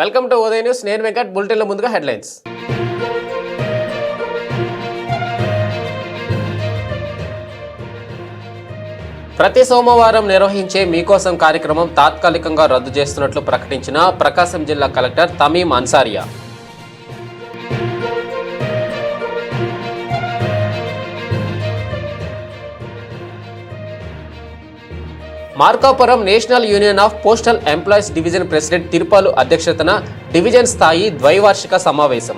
Welcome to Udaya news నేను వెంకట్. బులెటిన్ల ముందుగా headlines ప్రతి సోమవారం నిర్వహించే మీకోసం కార్యక్రమం తాత్కాలికంగా రద్దు చేస్తున్నట్లు ప్రకటించిన ప్రకాశం జిల్లా collector Tameem Ansariya. Markapuram national union of postal employees division president Tirupalu అధ్యక్షతన డివిజన్ స్థాయి ద్వైవార్షిక సమావేశం.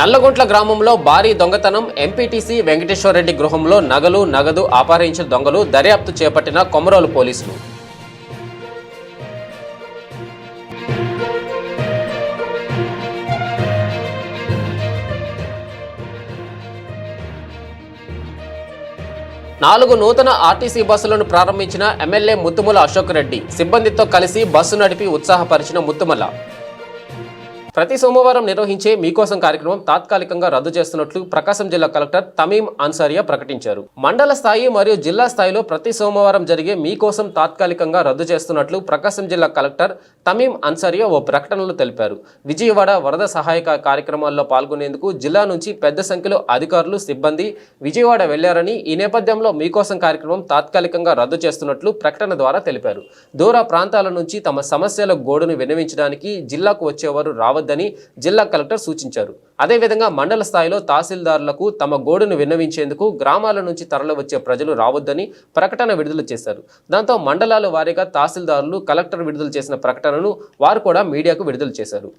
నల్లగుంట్ల గ్రామంలో భారీ దొంగతనం ఎంపీటీసీ వెంకటేశ్వరరెడ్డి గృహంలో నగలు నగదు అపహరించిన దొంగలు దర్యాప్తు చేపట్టిన కొమరోలు పోలీసులు. నాలుగు నూతన ఆర్టీసీ బస్సులను ప్రారంభించిన ఎమ్మెల్యే ముత్తుమల అశోక్ రెడ్డి సిబ్బందితో కలిసి బస్సు నడిపి ఉత్సాహపరిచిన ముత్తుమల. ప్రతి సోమవారం నిర్వహించే మీకోసం కార్యక్రమం తాత్కాలికంగా రద్దు చేస్తున్నట్లు ప్రకాశం జిల్లా కలెక్టర్ తమీం అన్సారియా ప్రకటించారు. మండల స్థాయి మరియు జిల్లా స్థాయిలో ప్రతి సోమవారం జరిగే మీకోసం తాత్కాలికంగా రద్దు చేస్తున్నట్లు ప్రకాశం జిల్లా కలెక్టర్ తమీం అన్సారియా ఓ ప్రకటనలో తెలిపారు. విజయవాడ వరద సహాయక కార్యక్రమాల్లో పాల్గొనేందుకు జిల్లా నుంచి పెద్ద సంఖ్యలో అధికారులు సిబ్బంది విజయవాడ వెళ్ళారని ఈ నేపథ్యంలో మీకోసం కార్యక్రమం తాత్కాలికంగా రద్దు చేస్తున్నట్లు ప్రకటన ద్వారా తెలిపారు. దూర ప్రాంతాల నుంచి తమ సమస్యల గోడును విన్నవించడానికి జిల్లాకు వచ్చేవారు రావద్దని జిల్లా కలెక్టర్ సూచించారు. అదేవిధంగా మండల స్థాయిలో తహసీల్దారులకు తమ గోడును విన్నవించేందుకు గ్రామాల నుంచి తరలివచ్చే ప్రజలు రావద్దని ప్రకటన విడుదల చేశారు. దాంతో మండలాల వారీగా తహసీల్దారులు కలెక్టర్ విడుదల చేసిన ప్రకటనను వారు కూడా మీడియాకు విడుదల చేశారు.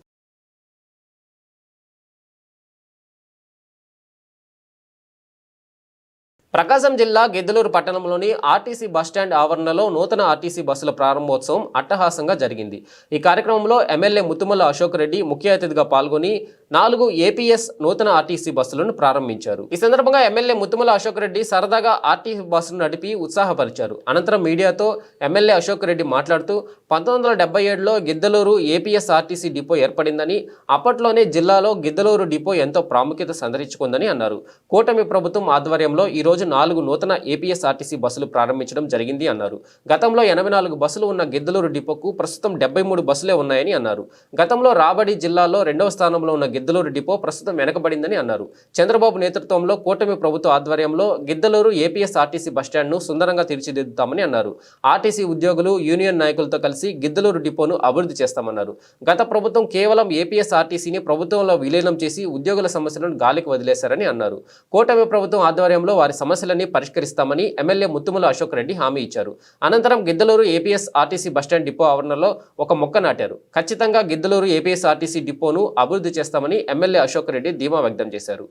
ప్రకాశం జిల్లా గిద్దలూరు పట్టణంలోని ఆర్టీసీ బస్టాండ్ ఆవరణలో నూతన ఆర్టీసీ బస్సుల ప్రారంభోత్సవం అట్టహాసంగా జరిగింది. ఈ కార్యక్రమంలో ఎమ్మెల్యే ముత్తుమల్ల అశోక్ రెడ్డి ముఖ్య అతిథిగా పాల్గొని నాలుగు ఏపీఎస్ నూతన ఆర్టీసీ బస్సులను ప్రారంభించారు. ఈ సందర్భంగా ఎమ్మెల్యే ముత్తుమల అశోక్ రెడ్డి సరదాగా ఆర్టీసీ బస్సును నడిపి ఉత్సాహపరిచారు. అనంతరం మీడియాతో ఎమ్మెల్యే అశోక్ రెడ్డి మాట్లాడుతూ పంతొమ్మిది వందల ఏడులో గిద్దలూరు ఏపీఎస్ ఆర్టీసీ డిపో ఏర్పడిందని అప్పట్లోనే జిల్లాలో గిద్దలూరు డిపో ఎంతో ప్రాముఖ్యత సంతరించుకుందని అన్నారు. కూటమి ప్రభుత్వం ఆధ్వర్యంలో ఈ రోజు నాలుగు నూతన ఏపీఎస్ఆర్టీసీ బస్సులు ప్రారంభించడం జరిగింది అన్నారు. గతంలో ఎనభై నాలుగు బస్సులు ఉన్న గిద్దలూరు డిపోకు ప్రస్తుతం డెబ్బై మూడు బస్సులే ఉన్నాయని అన్నారు. గతంలో రాబడి జిల్లాలో రెండవ స్థానంలో ఉన్న గిద్దలూరు డిపో ప్రస్తుతం వెనకబడిందని అన్నారు. చంద్రబాబు నేతృత్వంలో కూటమి ప్రభుత్వ ఆధ్వర్యంలో గిద్దలూరు ఏపీఎస్ఆర్టీసీ బస్టాండ్ను సుందరంగా తీర్చిదిద్దుతామని అన్నారు. ఆర్టీసీ ఉద్యోగులు యూనియన్ నాయకులతో కలిసి గిద్దలూరు డిపోను అభివృద్ధి చేస్తామన్నారు. గత ప్రభుత్వం కేవలం ఏపీఎస్ఆర్టీసీని ప్రభుత్వంలో విలీనం చేసి ఉద్యోగుల సమస్యలను గాలికి వదిలేశారని అన్నారు. కూటమి ప్రభుత్వం ఆధ్వర్యంలో వారి సమస్యలన్నీ పరిష్కరిస్తామని ఎమ్మెల్యే ముత్తుముల అశోక్ రెడ్డి హామీ ఇచ్చారు. అనంతరం Giddaluru APS RTC bus stand depot ఆవరణలో ఒక మొక్క నాటారు. ఖచ్చితంగా గిద్దలూరు ఏపీఎస్ ఆర్టీసీ డిపోను అభివృద్ధి చేస్తామని ఎమ్మెల్యే అశోక్ రెడ్డి ధీమా వ్యక్తం చేశారు.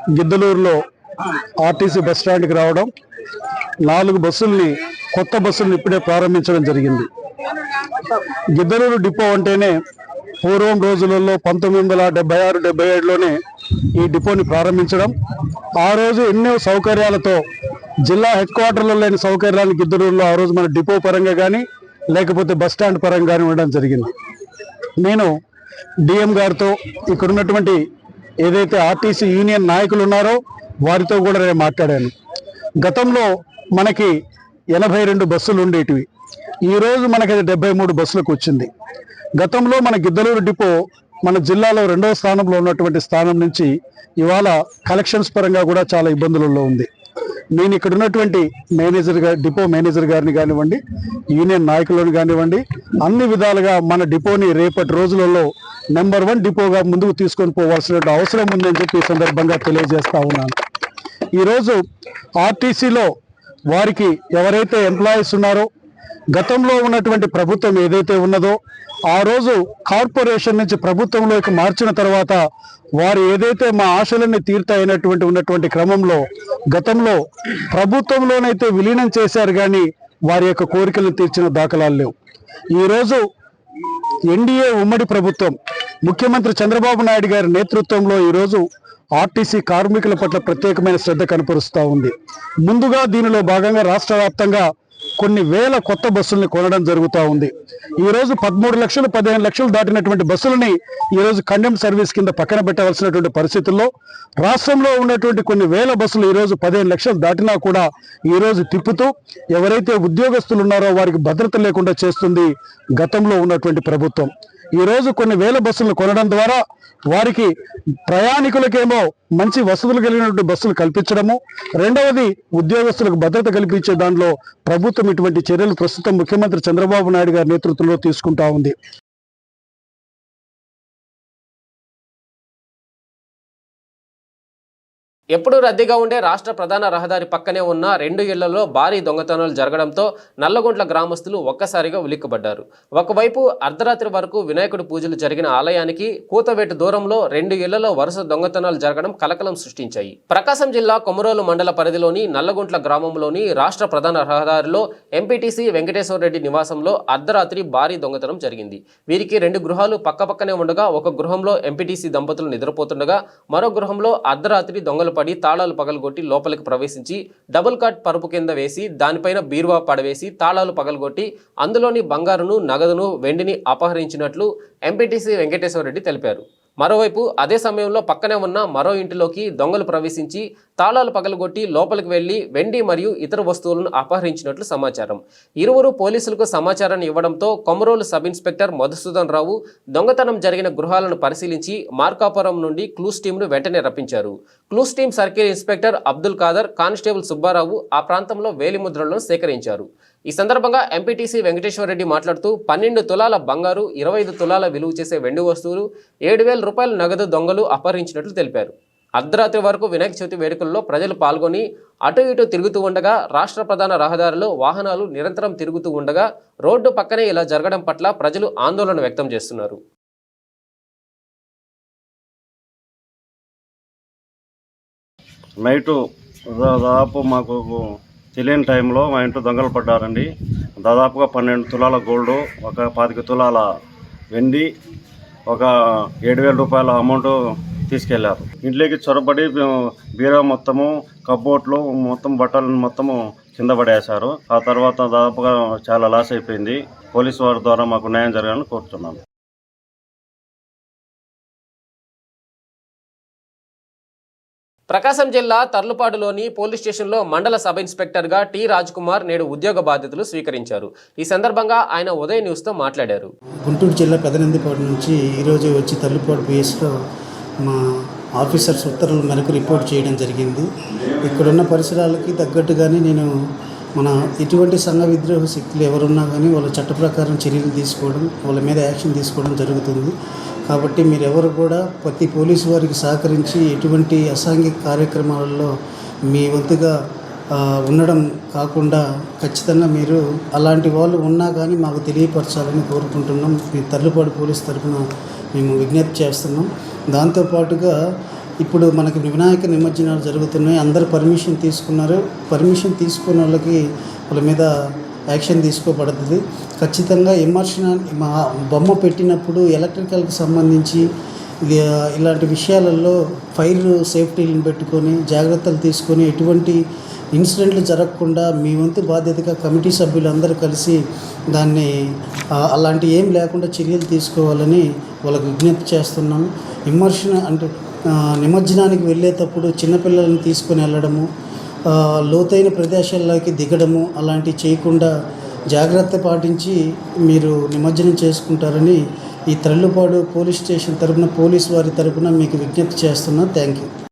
గిద్దలూరులో ఆర్టీసీ బస్ స్టాండ్కి రావడం నాలుగు బస్సుల్ని కొత్త బస్సులను ఇప్పుడే ప్రారంభించడం జరిగింది. గిద్దలూరు డిపో అంటేనే పూర్వం రోజులలో పంతొమ్మిది వందల డెబ్బై ఆరు డెబ్బై ఏడులోనే ఈ డిపోని ప్రారంభించడం. ఆ రోజు ఎన్నో సౌకర్యాలతో జిల్లా హెడ్ క్వార్టర్లో లేని సౌకర్యాలు గిద్దరూరులో ఆ రోజు మన డిపో పరంగా కానీ లేకపోతే బస్ స్టాండ్ పరంగా కానీ ఉండడం జరిగింది. నేను డిఎం గారితో ఇక్కడ ఉన్నటువంటి ఏదైతే ఆర్టీసీ యూనియన్ నాయకులు ఉన్నారో వారితో కూడా నేను మాట్లాడాను. గతంలో మనకి ఎనభై రెండు బస్సులు ఉండేటివి. ఈరోజు మనకి అది డెబ్బై మూడు బస్సులకు వచ్చింది. గతంలో మన గిద్దలూరు డిపో మన జిల్లాలో రెండవ స్థానంలో ఉన్నటువంటి స్థానం నుంచి ఇవాళ కలెక్షన్స్ పరంగా కూడా చాలా ఇబ్బందులలో ఉంది. నేను ఇక్కడ ఉన్నటువంటి మేనేజర్ గారి డిపో మేనేజర్ గారిని కానివ్వండి యూనియన్ నాయకులను కానివ్వండి అన్ని విధాలుగా మన డిపోని రేపటి రోజులలో నెంబర్ వన్ డిపోగా ముందుకు తీసుకొని పోవాల్సిన అవసరం ఉందని చెప్పి సందర్భంగా తెలియజేస్తా ఉన్నాను. ఈరోజు ఆర్టీసీలో వారికి ఎవరైతే ఎంప్లాయీస్ ఉన్నారో గతంలో ఉన్నటువంటి ప్రభుత్వం ఏదైతే ఉన్నదో ఆ రోజు కార్పొరేషన్ నుంచి ప్రభుత్వంలోకి మార్చిన తర్వాత వారు ఏదైతే మా ఆశలన్నీ తీర్తాయినటువంటి ఉన్నటువంటి క్రమంలో గతంలో ప్రభుత్వంలోనైతే విలీనం చేశారు కానీ వారి యొక్క కోరికలను తీర్చిన దాఖలాలు లేవు. ఈరోజు ఎన్డీఏ ఉమ్మడి ప్రభుత్వం ముఖ్యమంత్రి చంద్రబాబు నాయుడు గారి నేతృత్వంలో ఈరోజు ఆర్టీసీ కార్మికుల పట్ల ప్రత్యేకమైన శ్రద్ధ కనపరుస్తూ ఉంది. ముందుగా దీనిలో భాగంగా రాష్ట్ర వ్యాప్తంగా కొన్ని వేల కొత్త బస్సుల్ని కొనడం జరుగుతూ ఉంది. ఈరోజు పదమూడు లక్షలు పదిహేను లక్షలు దాటినటువంటి బస్సులని ఈరోజు రోజు కండెమ్ సర్వీస్ కింద పక్కన పెట్టవలసినటువంటి పరిస్థితుల్లో రాష్ట్రంలో ఉన్నటువంటి కొన్ని వేల బస్సులు ఈరోజు పదిహేను లక్షలు దాటినా కూడా ఈరోజు తిప్పుతూ ఎవరైతే ఉద్యోగస్తులు ఉన్నారో వారికి భద్రత లేకుండా చేస్తుంది గతంలో ఉన్నటువంటి ప్రభుత్వం. ఈ రోజు కొన్ని వేల బస్సులను కొనడం ద్వారా వారికి ప్రయాణికులకేమో మంచి వసతులు కలిగినటువంటి బస్సులు కల్పించడము రెండవది ఉద్యోగస్తులకు భద్రత కల్పించే దానిలో ప్రభుత్వం ఇటువంటి చర్యలు ప్రస్తుతం ముఖ్యమంత్రి చంద్రబాబు నాయుడు గారి నేతృత్వంలో తీసుకుంటా ఉంది. ఎప్పుడూ రద్దీగా ఉండే రాష్ట్ర ప్రధాన రహదారి పక్కనే ఉన్న రెండు ఇళ్ళలో భారీ దొంగతనాలు జరగడంతో నల్లగొంట్ల గ్రామస్తులు ఒక్కసారిగా ఉలిక్కిపడ్డారు. ఒకవైపు అర్ధరాత్రి వరకు వినాయకుడి పూజలు జరిగిన ఆలయానికి కూతవేటు దూరంలో రెండు ఇళ్ళలో వరుస దొంగతనాలు జరగడం కలకలం సృష్టించాయి. ప్రకాశం జిల్లా కొమరోలు మండల పరిధిలోని నల్లగుంట్ల గ్రామంలోని రాష్ట్ర ప్రధాన రహదారిలో ఎంపీటీసీ వెంకటేశ్వర రెడ్డి నివాసంలో అర్ధరాత్రి భారీ దొంగతనం జరిగింది. వీరికి రెండు గృహాలు పక్కపక్కనే ఉండగా ఒక గృహంలో ఎంపీటీసీ దంపతులు నిద్రపోతుండగా మరో గృహంలో అర్ధరాత్రి దొంగలు పడి తాళాలు పగలగొట్టి లోపలికి ప్రవేశించి డబుల్ కాట్ పరుపు కింద వేసి దానిపైన బీరువా పడవేసి తాళాలు పగలగొట్టి అందులోని బంగారును నగదును వెండిని అపహరించినట్లు ఎంపీటీసీ వెంకటేశ్వర రెడ్డి తెలిపారు. మరోవైపు అదే సమయంలో పక్కనే ఉన్న మరో ఇంటిలోకి దొంగలు ప్రవేశించి తాళాలు పగలగొట్టి లోపలికి వెళ్ళి వెండి మరియు ఇతర వస్తువులను అపహరించినట్లు సమాచారం. ఇరువురు పోలీసులకు సమాచారాన్ని ఇవ్వడంతో కొమరోలు సబ్ ఇన్స్పెక్టర్ మధుసూదన్ రావు దొంగతనం జరిగిన గృహాలను పరిశీలించి మార్కాపురం నుండి క్లూస్ టీంను వెంటనే రప్పించారు. Clues team circle inspector Abdul Khader constable Subbarao ఆ ప్రాంతంలో వేలిముద్రలను సేకరించారు. ఈ సందర్భంగా ఎంపీటీసీ వెంకటేశ్వర రెడ్డి మాట్లాడుతూ పన్నెండు తులాల బంగారు ఇరవై ఐదు తులాల విలువ చేసే వెండి వస్తువులు ఏడు వేల రూపాయల నగదు దొంగలు అపహరించినట్లు తెలిపారు. అర్ధరాత్రి వరకు వినాయక చవితి వేడుకల్లో ప్రజలు పాల్గొని అటు ఇటు తిరుగుతూ ఉండగా రాష్ట్ర ప్రధాన రహదారిలో వాహనాలు నిరంతరం తిరుగుతూ ఉండగా రోడ్డు పక్కనే ఇలా జరగడం పట్ల ప్రజలు ఆందోళన వ్యక్తం చేస్తున్నారు. నైటు దాదాపు మాకు తెలియని టైంలో మా ఇంట్లో దొంగలు పడ్డారండి. దాదాపుగా పన్నెండు తులాల గోల్డ్ ఒక పాతిక తులాల వెండి ఒక ఏడు వేల రూపాయల అమౌంట్ తీసుకెళ్ళారు. ఇంట్లోకి చొరబడి బీరా మొత్తము కబ్బోట్లు మొత్తం బట్టలను మొత్తము కింద పడేశారు. ఆ తర్వాత దాదాపుగా చాలా లాస్ అయిపోయింది. పోలీసు వారి ద్వారా మాకు న్యాయం జరగాలని కోరుతున్నాను. ప్రకాశం జిల్లా తర్లుపాడులోని పోలీస్ స్టేషన్లో మండల సబ్ ఇన్స్పెక్టర్గా టి రాజ్కుమార్ నేడు ఉద్యోగ బాధ్యతలు స్వీకరించారు. ఈ సందర్భంగా ఆయన ఉదయ న్యూస్తో మాట్లాడారు. గుంటూరు జిల్లా పెదనందిపాడు నుంచి ఈరోజు వచ్చి తర్లుపాడు పిఎస్లో మా ఆఫీసర్స్ ఉత్తర్వుల మేరకు రిపోర్ట్ చేయడం జరిగింది. ఇక్కడున్న పరిసరాలకి తగ్గట్టుగానే నేను మన ఎటువంటి సంఘ విద్రోహ శక్తులు ఎవరున్నా కానీ వాళ్ళ చట్ట ప్రకారం చర్యలు తీసుకోవడం వాళ్ళ మీద యాక్షన్ తీసుకోవడం జరుగుతుంది. కాబట్టి మీరెవరు కూడా ప్రతి పోలీసు వారికి సహకరించి ఎటువంటి అసాంఘిక కార్యక్రమాలలో మీ వంతుగా ఉండడం కాకుండా ఖచ్చితంగా మీరు అలాంటి వాళ్ళు ఉన్నా కానీ మాకు తెలియపరచాలని కోరుకుంటున్నాం. మీ తర్లుపాడు పోలీస్ తరఫున మేము విజ్ఞప్తి చేస్తున్నాం. దాంతోపాటుగా ఇప్పుడు మనకి వినాయక నిమజ్జనాలు జరుగుతున్నాయి. అందరు పర్మిషన్ తీసుకున్నారు. పర్మిషన్ తీసుకున్న వాళ్ళకి వాళ్ళ మీద యాక్షన్ తీసుకోబడుతుంది. ఖచ్చితంగా ఎమర్షన్ మా బొమ్మ పెట్టినప్పుడు ఎలక్ట్రికల్కి సంబంధించి ఇలాంటి విషయాలలో ఫైర్ సేఫ్టీలను పెట్టుకొని జాగ్రత్తలు తీసుకొని ఎటువంటి ఇన్సిడెంట్లు జరగకుండా మీ వంతు బాధ్యతగా కమిటీ సభ్యులందరూ కలిసి దాన్ని అలాంటి ఏం లేకుండా చర్యలు తీసుకోవాలని వాళ్ళకు విజ్ఞప్తి చేస్తున్నాము ఇమర్షన్ అంటే నిమజ్జనానికి వెళ్ళేటప్పుడు చిన్నపిల్లల్ని తీసుకొని వెళ్ళడము లోతైన ప్రదేశాల్లోకి దిగడము అలాంటివి చేయకుండా జాగ్రత్త పాటించి మీరు నిమజ్జనం చేసుకుంటారని ఈ త్రల్లుపాడు పోలీస్ స్టేషన్ తరపున పోలీస్ వారి తరపున మీకు విజ్ఞప్తి చేస్తున్నా. Thank you.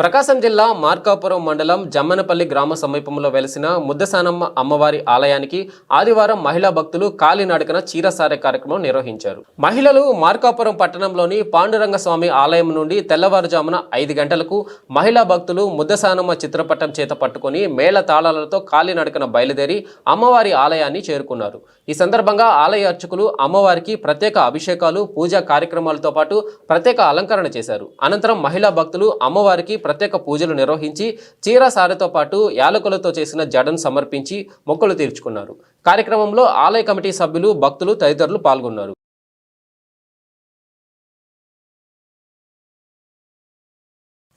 ప్రకాశం జిల్లా మార్కాపురం మండలం జమ్మనపల్లి గ్రామ సమీపంలో వెలిసిన ముద్దసానమ్మ అమ్మవారి ఆలయానికి ఆదివారం మహిళా భక్తులు కాలినడకన చీరసారే కార్యక్రమం నిర్వహించారు. మహిళలు మార్కాపురం పట్టణంలోని పాండురంగ స్వామి ఆలయం నుండి తెల్లవారుజామున ఐదు గంటలకు మహిళా భక్తులు ముద్దసానమ్మ చిత్రపటం చేత పట్టుకొని మేళ తాళాలతో కాలినడకన బయలుదేరి అమ్మవారి ఆలయాన్ని చేరుకున్నారు. ఈ సందర్భంగా ఆలయ అర్చకులు అమ్మవారికి ప్రత్యేక అభిషేకాలు పూజా కార్యక్రమాలతో పాటు ప్రత్యేక అలంకరణ చేశారు. అనంతరం మహిళా భక్తులు అమ్మవారికి ప్రత్యేక పూజలు నిర్వహించి చీర సారెతో పాటు యాలకులతో చేసిన జడను సమర్పించి మొక్కలు తీర్చుకున్నారు. కార్యక్రమంలో ఆలయ కమిటీ సభ్యులు భక్తులు తదితరులు పాల్గొన్నారు.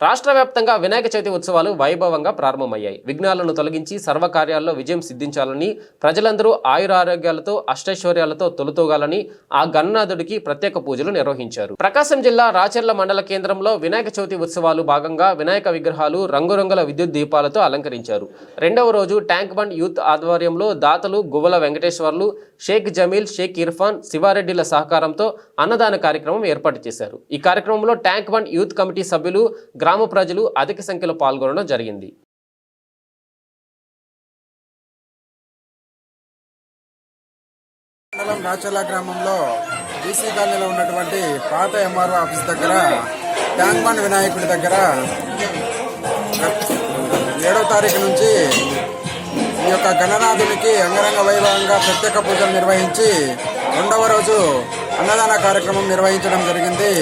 రాష్ట్ర వ్యాప్తంగా వినాయక చవితి ఉత్సవాలు వైభవంగా ప్రారంభమయ్యాయి. విఘ్నాలను తొలగించి సర్వకార్యాల్లో విజయం సిద్ధించాలని ప్రజలందరూ ఆయురారోగ్యాలతో అష్టైశ్వర్యాలతో తొలుతూగాలని ఆ గణనాథుడికి ప్రత్యేక పూజలు నిర్వహించారు. ప్రకాశం జిల్లా రాచర్ల మండల కేంద్రంలో వినాయక చవితి ఉత్సవాలు భాగంగా వినాయక విగ్రహాలు రంగురంగుల విద్యుత్ దీపాలతో అలంకరించారు. రెండవ రోజు ట్యాంక్ బండ్ యూత్ ఆధ్వర్యంలో దాతలు గువ్వల వెంకటేశ్వర్లు షేక్ జమీల్ షేక్ ఇర్ఫాన్ శివారెడ్డిల సహకారంతో అన్నదాన కార్యక్రమం ఏర్పాటు చేశారు. ఈ కార్యక్రమంలో ట్యాంక్ బండ్ యూత్ కమిటీ సభ్యులు గ్రామ గ్రామ ప్రజలు అధిక సంఖ్యలో పాల్గొనడం జరిగింది. మండలం గ్రామంలో బీసీ కాలనీలో ఉన్నటువంటి పాత ఎంఆర్ఓ ఆఫీస్ దగ్గర ట్యాంక్ బండ్ వినాయకుడి దగ్గర ఏడవ తారీఖు నుంచి ఈ యొక్క గణనాథునికి అంగరంగ వైభవంగా ప్రత్యేక పూజలు నిర్వహించి రెండవ రోజు అన్నదాన కార్యక్రమం నిర్వహించడం జరిగింది.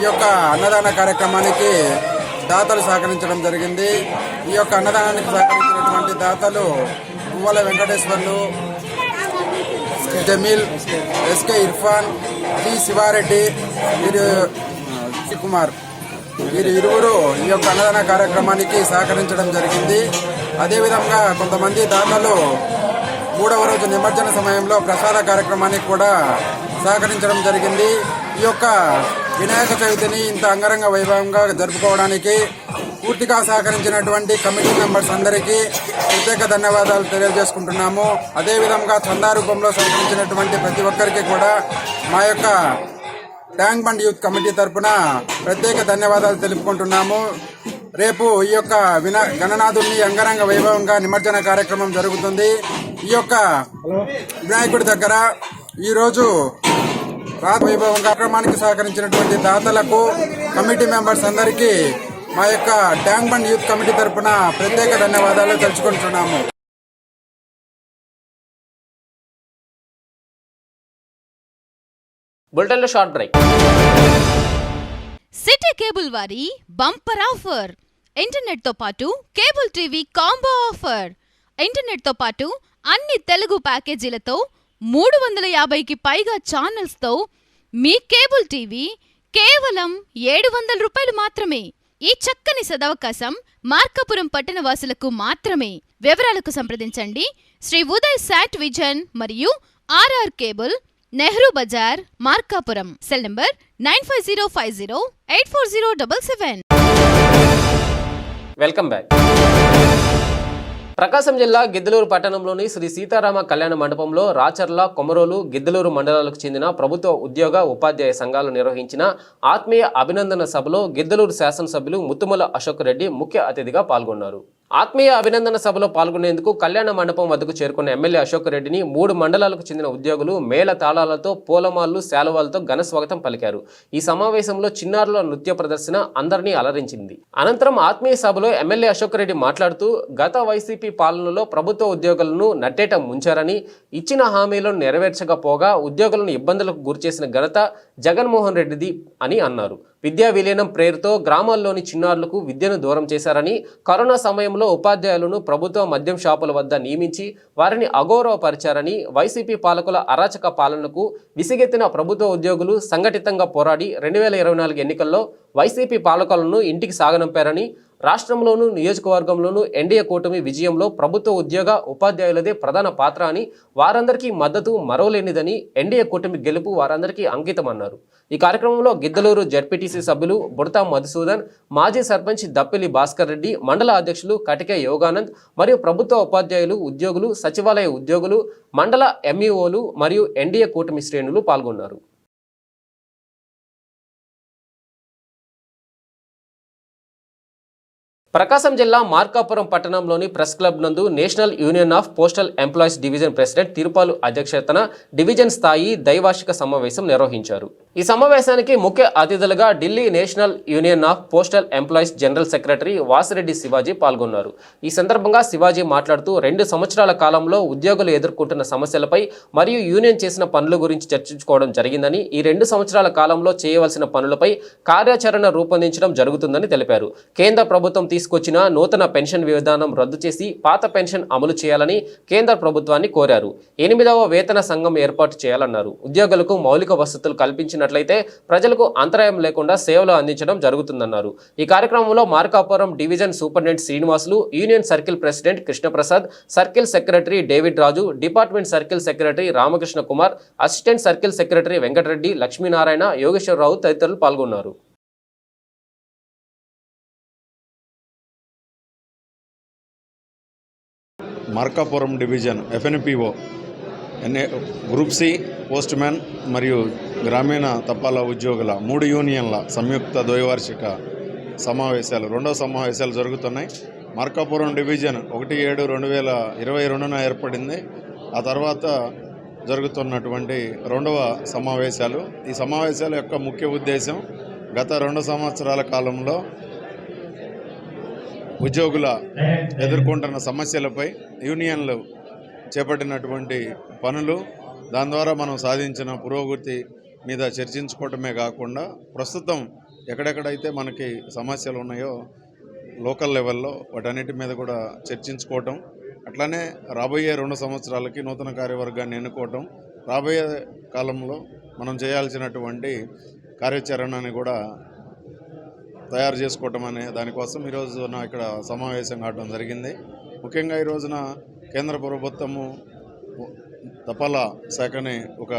ఈ యొక్క అన్నదాన కార్యక్రమానికి దాతలు సహకరించడం జరిగింది. ఈ యొక్క అన్నదానానికి సహకరించినటువంటి దాతలు పువ్వల వెంకటేశ్వర్లు జమీల్ ఎస్కే ఇర్ఫాన్ జి శివారెడ్డి వీరు కుమార్. వీరు ఇరువురు ఈ యొక్క అన్నదాన కార్యక్రమానికి సహకరించడం జరిగింది. అదేవిధంగా కొంతమంది దాతలు మూడవ రోజు నిమజ్జన సమయంలో ప్రసాద కార్యక్రమానికి కూడా సహకరించడం జరిగింది. ఈ యొక్క వినాయక చవితిని ఇంత అంగరంగ వైభవంగా జరుపుకోవడానికి పూర్తిగా సహకరించినటువంటి కమిటీ మెంబర్స్ అందరికీ ప్రత్యేక ధన్యవాదాలు తెలియజేసుకుంటున్నాము. అదేవిధంగా చందా రూపంలో సహకరించినటువంటి ప్రతి ఒక్కరికి కూడా మా యొక్క ట్యాంక్ బండ్ యూత్ కమిటీ తరపున ప్రత్యేక ధన్యవాదాలు తెలుపుకుంటున్నాము. రేపు ఈ యొక్క వినా గణనాథుని అంగరంగ వైభవంగా నిమజ్జన కార్యక్రమం జరుగుతుంది. ఈ యొక్క వినాయకుడి దగ్గర ఈరోజు వైభవం కార్యక్రమానికి సహకరించినటువంటి దాతలకు కమిటీ మెంబర్స్ అందరికీ మా యొక్క ట్యాంక్ బండ్ యూత్ కమిటీ తరపున ప్రత్యేక ధన్యవాదాలు తెలుసుకుంటున్నాము. బులెటిన్లో షార్ట్ బ్రేక్. సిటీ కేబుల్ వారి బంపర్ ఆఫర్. ఇంటర్నెట్తో పాటు కేబుల్ టీవీ కాంబో ఆఫర్. ఇంటర్నెట్తో పాటు అన్ని తెలుగు ప్యాకేజీలతో మూడు వందల యాభైకి పైగా ఛానల్స్తో మీ కేబుల్ టీవీ కేవలం ఏడు వందల రూపాయలు మాత్రమే. ఈ చక్కని సదవకాశం మార్కాపురం పట్టణ వాసులకు మాత్రమే. వివరాలకు సంప్రదించండి. శ్రీ ఉదయ్ శాట్ విజన్ మరియు RR cable Nehru Bazar Markapuram. Cell number nine five zero five zero eight four zero double seven. Welcome back. Prakasam జిల్లా గిద్దలూరు పట్టణంలోని శ్రీ సీతారామ కళ్యాణ మండపంలో రాచర్ల కొమరోలు గిద్దలూరు మండలాలకు చెందిన ప్రభుత్వ ఉద్యోగ ఉపాధ్యాయ సంఘాలు నిర్వహించిన ఆత్మీయ అభినందన సభలో గిద్దలూరు శాసనసభ్యులు ముత్తుమల అశోక్ రెడ్డి ముఖ్య అతిథిగా పాల్గొన్నారు. ఆత్మీయ అభినందన సభలో పాల్గొనేందుకు కళ్యాణ మండపం వద్దకు చేరుకున్న ఎమ్మెల్యే అశోక్ రెడ్డిని మూడు మండలాలకు చెందిన ఉద్యోగులు మేళ తాళాలతో పూలమాలలు శాలువాలతో ఘన స్వాగతం పలికారు. ఈ సమావేశంలో చిన్నారుల నృత్య ప్రదర్శన అందరినీ అలరించింది. అనంతరం ఆత్మీయ సభలో ఎమ్మెల్యే అశోక్ రెడ్డి మాట్లాడుతూ గత వైసీపీ పాలనలో ప్రభుత్వ ఉద్యోగులను నట్టేట ముంచారని ఇచ్చిన హామీలను నెరవేర్చకపోగా ఉద్యోగులను ఇబ్బందులకు గురిచేసిన ఘనత జగన్మోహన్ రెడ్డిది అని అన్నారు. విద్యా విలీనం ప్రేరుతో గ్రామాల్లోని చిన్నారులకు విద్యను దూరం చేశారని కరోనా సమయంలో ఉపాధ్యాయులను ప్రభుత్వ మద్యం షాపుల వద్ద నియమించి వారిని అగౌరవపరిచారని వైసీపీ పాలకుల అరాచక పాలనకు విసిగెత్తిన ప్రభుత్వ ఉద్యోగులు సంఘటితంగా పోరాడి రెండు వేల ఇరవై నాలుగు ఎన్నికల్లో వైసీపీ పాలకులను ఇంటికి సాగనంపారని రాష్ట్రంలోనూ నియోజకవర్గంలోనూ ఎన్డీఏ కూటమి విజయంలో ప్రభుత్వ ఉద్యోగ ఉపాధ్యాయులదే ప్రధాన పాత్ర అని వారందరికీ మద్దతు మరోలేనిదని ఎన్డీఏ కూటమి గెలుపు వారందరికీ అంకితమన్నారు. ఈ కార్యక్రమంలో గిద్దలూరు జడ్పీటీసీ సభ్యులు బుడతా మధుసూదన్ మాజీ సర్పంచ్ దప్పిలి భాస్కర్ రెడ్డి మండల అధ్యక్షులు కటిక యోగానంద్ మరియు ప్రభుత్వ ఉపాధ్యాయులు ఉద్యోగులు సచివాలయ ఉద్యోగులు మండల ఎంఈఓలు మరియు ఎన్డీఏ కూటమి శ్రేణులు పాల్గొన్నారు. ప్రకాశం జిల్లా మార్కాపురం పట్టణంలోని ప్రెస్ క్లబ్ నందు national union of postal employees division president Tirupalu అధ్యక్షతన డివిజన్ స్థాయి దైవార్షిక సమావేశం నిర్వహించారు. ఈ సమావేశానికి ముఖ్య అతిథులుగా Delhi national union of postal employees general secretary Vasireddy Sivaji పాల్గొన్నారు. ఈ సందర్భంగా శివాజీ మాట్లాడుతూ రెండు సంవత్సరాల కాలంలో ఉద్యోగులు ఎదుర్కొంటున్న సమస్యలపై మరియు యూనియన్ చేసిన పనుల గురించి చర్చించుకోవడం జరిగిందని ఈ రెండు సంవత్సరాల కాలంలో చేయవలసిన పనులపై కార్యాచరణ రూపొందించడం జరుగుతుందని తెలిపారు. కేంద్ర ప్రభుత్వం తీసుకు తీసుకొచ్చిన నూతన పెన్షన్ విధానం రద్దు చేసి పాత పెన్షన్ అమలు చేయాలని కేంద్ర ప్రభుత్వాన్ని కోరారు. ఎనిమిదవ వేతన సంఘం ఏర్పాటు చేయాలన్నారు. ఉద్యోగులకు మౌలిక వసతులు కల్పించినట్లయితే ప్రజలకు అంతరాయం లేకుండా సేవలు అందించడం జరుగుతుందన్నారు. ఈ కార్యక్రమంలో Markapuram division superintendent Srinivasulu union circle president Krishnaprasad circle secretary David Raju department circle secretary Ramakrishna Kumar assistant circle secretary Venkatareddy Lakshminarayana Yogeswararao తదితరులు పాల్గొన్నారు. Markapuram division FNPO NA group C postman మరియు గ్రామీణ తపాలా ఉద్యోగుల మూడు యూనియన్ల సంయుక్త ద్వైవార్షిక సమావేశాలు రెండవ సమావేశాలు జరుగుతున్నాయి. మార్కాపురం డివిజన్ ఒకటి ఏడు రెండు వేల ఇరవై రెండున ఏర్పడింది. ఆ తర్వాత జరుగుతున్నటువంటి రెండవ సమావేశాలు. ఈ సమావేశాల యొక్క ముఖ్య ఉద్దేశం గత రెండు సంవత్సరాల కాలంలో ఉద్యోగుల ఎదుర్కొంటున్న సమస్యలపై యూనియన్లు చేపట్టినటువంటి పనులు దాని ద్వారా మనం సాధించిన పురోగతి మీద చర్చించుకోవటమే కాకుండా ప్రస్తుతం ఎక్కడెక్కడైతే మనకి సమస్యలు ఉన్నాయో లోకల్ లెవెల్లో వాటన్నిటి మీద కూడా చర్చించుకోవటం అట్లానే రాబోయే రెండు సంవత్సరాలకి నూతన కార్యవర్గాన్ని ఎన్నుకోవటం రాబోయే కాలంలో మనం చేయాల్సినటువంటి కార్యాచరణని కూడా తయారు చేసుకోవటం అనే దానికోసం ఈరోజు నా ఇక్కడ సమావేశం కావడం జరిగింది. ముఖ్యంగా ఈ రోజున కేంద్ర ప్రభుత్వము తపాలా శాఖని ఒక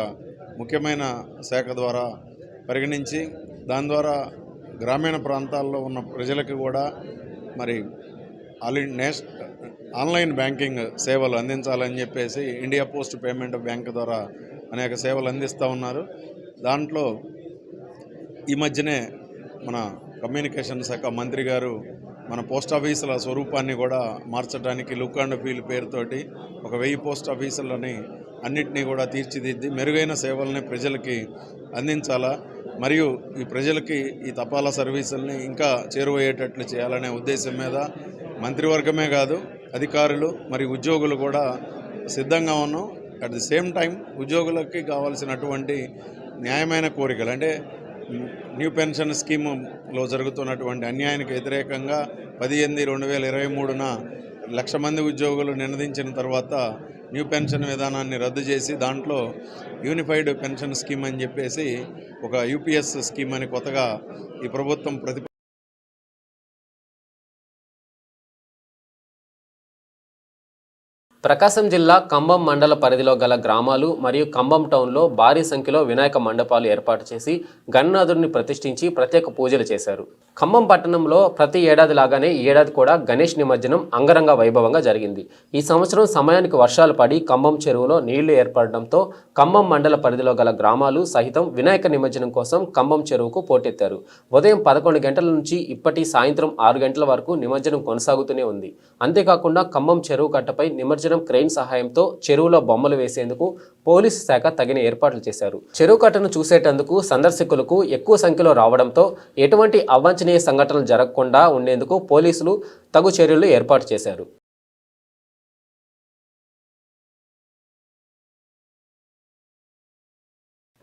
ముఖ్యమైన శాఖ ద్వారా పరిగణించి దాని ద్వారా గ్రామీణ ప్రాంతాల్లో ఉన్న ప్రజలకు కూడా మరి ఆల్ నేష్ ఆన్లైన్ బ్యాంకింగ్ సేవలు అందించాలని చెప్పేసి ఇండియా పోస్ట్ పేమెంట్ బ్యాంక్ ద్వారా అనేక సేవలు అందిస్తూ ఉన్నారు. దాంట్లో ఈ మధ్యనే మన కమ్యూనికేషన్ శాఖ మంత్రి గారు మన పోస్ట్ ఆఫీసుల స్వరూపాన్ని కూడా మార్చడానికి లుక్ అండ్ ఫీల్ పేరుతోటి ఒక వెయ్యి పోస్ట్ ఆఫీసులని అన్నిటినీ కూడా తీర్చిదిద్ది మెరుగైన సేవల్ని ప్రజలకి అందించాలా మరియు ఈ ప్రజలకి ఈ తపాలా సర్వీసుల్ని ఇంకా చేరువయ్యేటట్లు చేయాలనే ఉద్దేశం మీద మంత్రివర్గమే కాదు అధికారులు మరి ఉద్యోగులు కూడా సిద్ధంగా ఉన్నాం. అట్ ది సేమ్ టైం ఉద్యోగులకి కావాల్సినటువంటి న్యాయమైన కోరికలు అంటే న్యూ పెన్షన్ స్కీములో జరుగుతున్నటువంటి అన్యాయానికి వ్యతిరేకంగా పది ఎనిమిది రెండు వేల ఇరవై మూడున లక్ష మంది ఉద్యోగులు నినదించిన తర్వాత న్యూ పెన్షన్ విధానాన్ని రద్దు చేసి దాంట్లో యూనిఫైడ్ పెన్షన్ స్కీమ్ అని చెప్పేసి ఒక యూపీఎస్ స్కీమ్ అని కొత్తగా ఈ ప్రభుత్వం ప్రతి ప్రకాశం జిల్లా కంబం మండల పరిధిలో గల గ్రామాలు మరియు కంబం టౌన్లో భారీ సంఖ్యలో వినాయక మండపాలు ఏర్పాటు చేసి గణనాథుడిని ప్రతిష్ఠించి ప్రత్యేక పూజలు చేశారు. ఖమ్మం పట్టణంలో ప్రతి ఏడాది లాగానే ఈ ఏడాది కూడా గణేష్ నిమజ్జనం అంగరంగ వైభవంగా జరిగింది. ఈ సంవత్సరం సమయానికి వర్షాలు పడి కంబం చెరువులో నీళ్ళు ఏర్పడడంతో ఖమ్మం మండల పరిధిలో గల గ్రామాలు సహితం వినాయక నిమజ్జనం కోసం కంబం చెరువుకు పోటెత్తారు. ఉదయం పదకొండు గంటల నుంచి ఇప్పటి సాయంత్రం ఆరు గంటల వరకు నిమజ్జనం కొనసాగుతూనే ఉంది. అంతేకాకుండా ఖమ్మం చెరువు కట్టపై నిమజ్జనం క్రెయిన్ సహాయంతో చెరువులో బొమ్మలు వేసేందుకు పోలీసు శాఖ తగిన ఏర్పాట్లు చేశారు. చెరువు కట్టను చూసేటందుకు సందర్శకులకు ఎక్కువ సంఖ్యలో రావడంతో ఎటువంటి అవాంఛనీయ సంఘటనలు జరగకుండా ఉండేందుకు పోలీసులు తగు చర్యలు ఏర్పాటు చేశారు.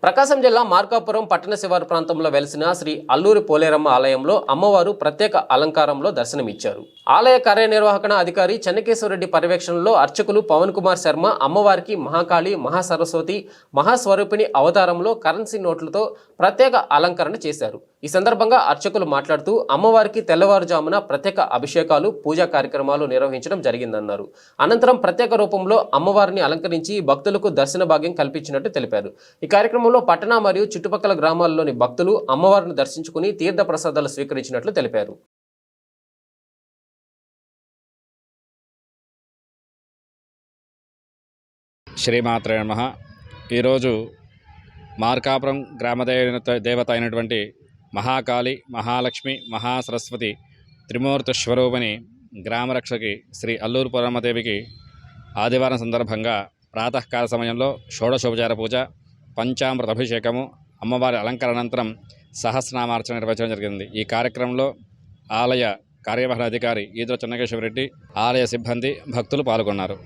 ప్రకాశం జిల్లా మార్కాపురం పట్టణ శివారు ప్రాంతంలో వెలిసిన శ్రీ అల్లూరి పోలేరమ్మ ఆలయంలో అమ్మవారు ప్రత్యేక అలంకారంలో దర్శనమిచ్చారు. ఆలయ కార్యనిర్వాహక అధికారి చెన్నకేశ్వరరెడ్డి పర్యవేక్షణలో అర్చకులు పవన్ కుమార్ శర్మ అమ్మవారికి మహాకాళి మహాసరస్వతి మహాస్వరూపిణి అవతారంలో కరెన్సీ నోట్లతో ప్రత్యేక అలంకరణ చేశారు. ఈ సందర్భంగా అర్చకులు మాట్లాడుతూ అమ్మవారికి తెల్లవారుజామున ప్రత్యేక అభిషేకాలు పూజా కార్యక్రమాలు నిర్వహించడం జరిగిందన్నారు. అనంతరం ప్రత్యేక రూపంలో అమ్మవారిని అలంకరించి భక్తులకు దర్శన భాగ్యం కల్పించినట్టు తెలిపారు. ఈ కార్యక్రమంలో పట్టణ మరియు చుట్టుపక్కల గ్రామాల్లోని భక్తులు అమ్మవారిని దర్శించుకుని తీర్థ ప్రసాదాలు స్వీకరించినట్లు తెలిపారు. శ్రీమాత్రే నమ. ఈరోజు మార్కాపురం గ్రామదేవ దేవత అయినటువంటి మహాకాళి మహాలక్ష్మి మహాసరస్వతి త్రిమూర్తి స్వరూపిణి గ్రామరక్షకి శ్రీ అల్లూరు పురమ్మదేవికి ఆదివారం సందర్భంగా ప్రాతకాల సమయంలో షోడశోపచార పూజ పంచామృత అభిషేకము అమ్మవారి అలంకరణ అనంతరం సహస్రనామార్చన నిర్వహించడం జరిగింది. ఈ కార్యక్రమంలో ఆలయ కార్యవహన అధికారి ఈదుల చెన్నకేశ్వరరెడ్డి ఆలయ సిబ్బంది భక్తులు పాల్గొన్నారు.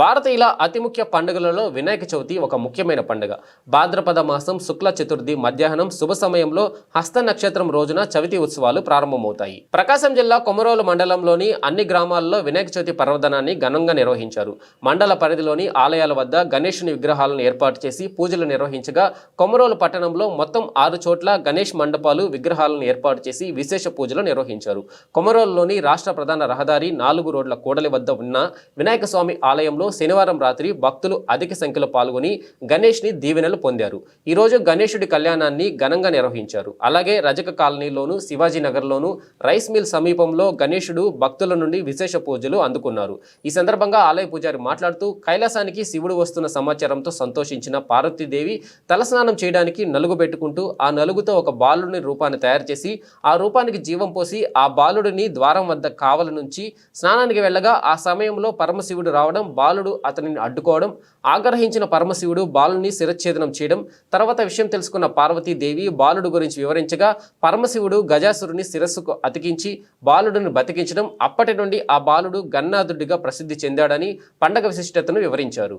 భారతీయుల అతి ముఖ్య పండుగలలో వినాయక చవితి ఒక ముఖ్యమైన పండుగ. భాద్రపద మాసం శుక్ల చతుర్థి మధ్యాహ్నం శుభ సమయంలో హస్త నక్షత్రం రోజున చవితి ఉత్సవాలు ప్రారంభమవుతాయి. ప్రకాశం జిల్లా కొమరోలు మండలంలోని అన్ని గ్రామాల్లో వినాయక చవితి పర్వదనాన్ని ఘనంగా నిర్వహించారు. మండల పరిధిలోని ఆలయాల వద్ద గణేషుని విగ్రహాలను ఏర్పాటు చేసి పూజలు నిర్వహించగా కొమరోలు పట్టణంలో మొత్తం ఆరు చోట్ల గణేష్ మండపాలు విగ్రహాలను ఏర్పాటు చేసి విశేష పూజలు నిర్వహించారు. కొమరోలులోని రాష్ట్ర ప్రధాన రహదారి నాలుగు రోడ్ల కూడలి వద్ద ఉన్న వినాయక స్వామి ఆలయంలో శనివారం రాత్రి భక్తులు అధిక సంఖ్యలో పాల్గొని గణేష్ని దీవెనలు పొందారు. ఈ రోజు గణేశుడి కళ్యాణాన్ని ఘనంగా నిర్వహించారు. అలాగే రజక కాలనీలోను శివాజీనగర్లోను రైస్ మిల్ సమీపంలో గణేశుడు భక్తుల నుండి విశేష పూజలు అందుకున్నారు. ఈ సందర్భంగా ఆలయ పూజారి మాట్లాడుతూ కైలాసానికి శివుడు వస్తున్న సమాచారంతో సంతోషించిన పార్వతీదేవి తలస్నానం చేయడానికి నలుగు పెట్టుకుంటూ ఆ నలుగుతో ఒక బాలుడిని రూపాన్ని తయారు చేసి ఆ రూపానికి జీవం పోసి ఆ బాలుడిని ద్వారం వద్ద కావల నుంచి స్నానానికి వెళ్ళగా ఆ సమయంలో పరమశివుడు రావడం బాలుడు అతనిని అడ్డుకోవడం ఆగ్రహించిన పరమశివుడు బాలుని శిరచ్ఛేదనం చేయడం తర్వాత విషయం తెలుసుకున్న పార్వతీదేవి బాలుడు గురించి వివరించగా పరమశివుడు గజాసురుని శిరస్సుకు అతికించి బాలుడిని బతికించడం అప్పటి నుండి ఆ బాలుడు గన్నాథుడిగా ప్రసిద్ధి చెందాడని పండగ విశిష్టతను వివరించారు.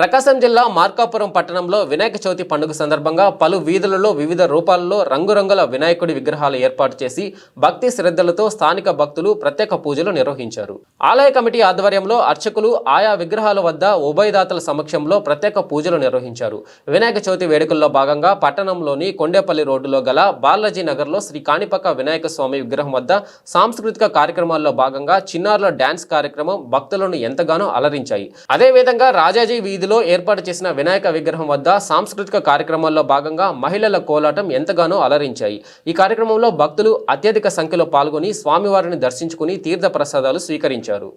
ప్రకాశం జిల్లా మార్కాపురం పట్టణంలో వినాయక చవితి పండుగ సందర్భంగా పలు వీధులలో వివిధ రూపాల్లో రంగురంగుల వినాయకుడి విగ్రహాలు ఏర్పాటు చేసి భక్తి శ్రద్ధలతో స్థానిక భక్తులు ప్రత్యేక పూజలు నిర్వహించారు. ఆలయ కమిటీ ఆధ్వర్యంలో అర్చకులు ఆయా విగ్రహాల వద్ద ఉభయదాతల సమక్షంలో ప్రత్యేక పూజలు నిర్వహించారు. వినాయక చవితి వేడుకల్లో భాగంగా పట్టణంలోని కొండేపల్లి రోడ్డులో గల బాలాజీ నగర్లో శ్రీ కాణిపక్క వినాయక స్వామి విగ్రహం వద్ద సాంస్కృతిక కార్యక్రమాల్లో భాగంగా చిన్నారుల డ్యాన్స్ కార్యక్రమం భక్తులను ఎంతగానో అలరించాయి. అదేవిధంగా రాజాజీ వీధిలో ఏర్పాటు చేసిన వినాయక విగ్రహం వద్ద సాంస్కృతిక కార్యక్రమాల్లో భాగంగా మహిళల కోలాటం ఎంతగానో అలరించాయి. ఈ కార్యక్రమంలో భక్తులు అత్యధిక సంఖ్యలో పాల్గొని స్వామివారిని దర్శించుకుని తీర్థ ప్రసాదాలు స్వీకరించారు.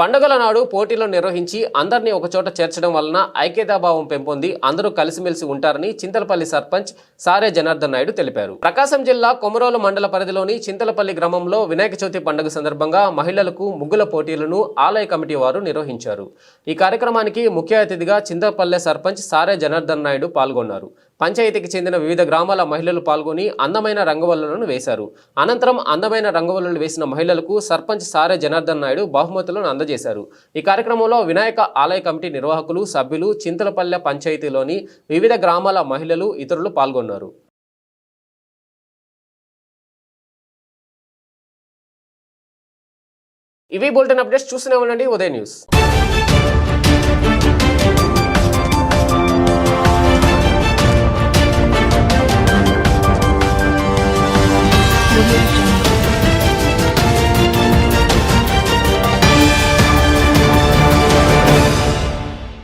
పండుగల నాడు పోటీలు నిర్వహించి అందరినీ ఒకచోట చేర్చడం వలన ఐక్యతాభావం పెంపొంది. అందరూ కలిసిమెలిసి ఉంటారని చింతలపల్లి సర్పంచ్ సారే జనార్దన్ నాయుడు తెలిపారు. ప్రకాశం జిల్లా కొమరోలు మండల పరిధిలోని చింతలపల్లి గ్రామంలో వినాయక చవితి పండుగ సందర్భంగా మహిళలకు ముగ్గుల పోటీలను ఆలయ కమిటీ వారు నిర్వహించారు. ఈ కార్యక్రమానికి ముఖ్య అతిథిగా చింతలపల్లె సర్పంచ్ సారే జనార్దన్ నాయుడు పాల్గొన్నారు. పంచాయతీకి చెందిన వివిధ గ్రామాల మహిళలు పాల్గొని అందమైన రంగవల్లులను వేశారు. అనంతరం అందమైన రంగవల్లులు వేసిన మహిళలకు సర్పంచ్ సారే జనార్దన్ నాయుడు బహుమతులను అందజేశారు. ఈ కార్యక్రమంలో వినాయక ఆలయ కమిటీ నిర్వాహకులు సభ్యులు చింతలపల్లె పంచాయతీలోని వివిధ గ్రామాల మహిళలు ఇతరులు పాల్గొన్నారు. ఇవి బులెటిన్ అప్డేట్స్ చూస్తూనే ఉండండి. ఉదయ న్యూస్.